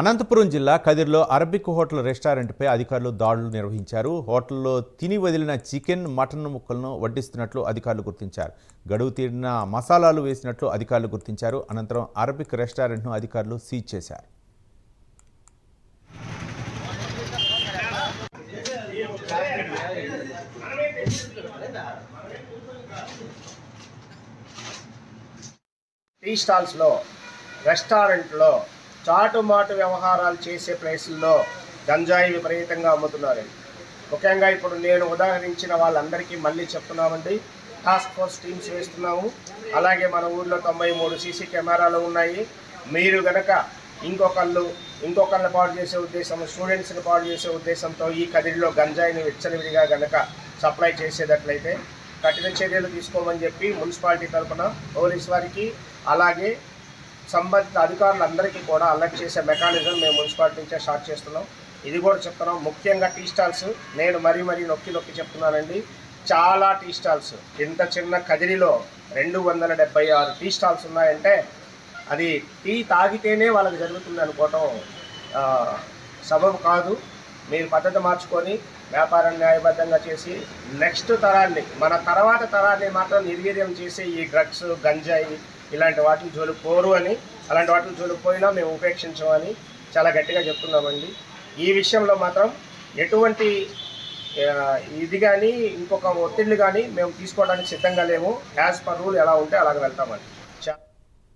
అనంతపురం జిల్లా కదిర్లో Arabic hotel రెస్టారెంట్పై అధికారులు దాడులు నిర్వహించారు. హోటల్లో తిని వదిలిన చికెన్ మటన్ ముక్కలను వడ్డిస్తున్నట్లు అధికారులు గుర్తించారు. గడువు తీరిన మసాలాలు వేసినట్లు అధికారులు గుర్తించారు. అనంతరం అరబిక్ రెస్టారెంట్ను అధికారులు సీజ్ చేశారు. టీ స్టాల్స్లో రెస్టారెంట్లో చాటుమాటు వ్యవహారాలు చేసే ప్లేసుల్లో గంజాయి విపరీతంగా అమ్ముతున్నారు. ముఖ్యంగా ఇప్పుడు నేను ఉదాహరించిన వాళ్ళందరికీ మళ్ళీ చెప్తున్నామండి. టాస్క్ ఫోర్స్ టీమ్స్ వేస్తున్నాము. అలాగే మన ఊర్లో తొంభై మూడు సీసీ కెమెరాలు ఉన్నాయి. మీరు గనక ఇంకొకళ్ళు ఇంకొకళ్ళని పాడు చేసే ఉద్దేశం స్టూడెంట్స్ని పాడు చేసే ఉద్దేశంతో ఈ కదిరిలో గంజాయిని విచ్చలవిడిగా గనక సప్లై చేసేటట్లయితే కఠిన చర్యలు తీసుకోమని చెప్పి మున్సిపాలిటీ తరఫున పోలీస్ వారికి అలాగే సంబంధిత అధికారులందరికీ కూడా అలర్ట్ చేసే మెకానిజం మేము మున్సిపాలిటీ నుంచే స్టార్ట్ చేస్తున్నాం. ఇది కూడా చెప్తున్నాం. ముఖ్యంగా టీ స్టాల్స్ నేను మరీ మరీ నొక్కి నొక్కి చెప్తున్నానండి. చాలా టీ స్టాల్స్ ఇంత చిన్న కదిరిలో రెండు వందల డెబ్బై ఆరు టీ స్టాల్స్ ఉన్నాయంటే అది టీ తాగితేనే వాళ్ళకి జరుగుతుంది అనుకోవటం సబబు కాదు. మీరు పద్ధతి మార్చుకొని వ్యాపారం న్యాయబద్ధంగా చేసి నెక్స్ట్ తరాన్ని మన తర్వాత తరాన్ని మాత్రం నిర్వీర్యం చేసే ఈ డ్రగ్స్ గంజాయి ఇలాంటి వాటిని జోలుకోరు పోరు అని అలాంటి వాటిని జోలికి పోయినా మేము ఉపేక్షించమని చాలా గట్టిగా చెప్తున్నామండి. ఈ విషయంలో మాత్రం ఎటువంటి ఇది కానీ ఇంకొక ఒత్తిళ్ళు కానీ మేము తీసుకోవడానికి సిద్ధంగా లేము. యాజ్ పర్ రూల్ ఎలా ఉంటే అలాగ వెళ్తామండి.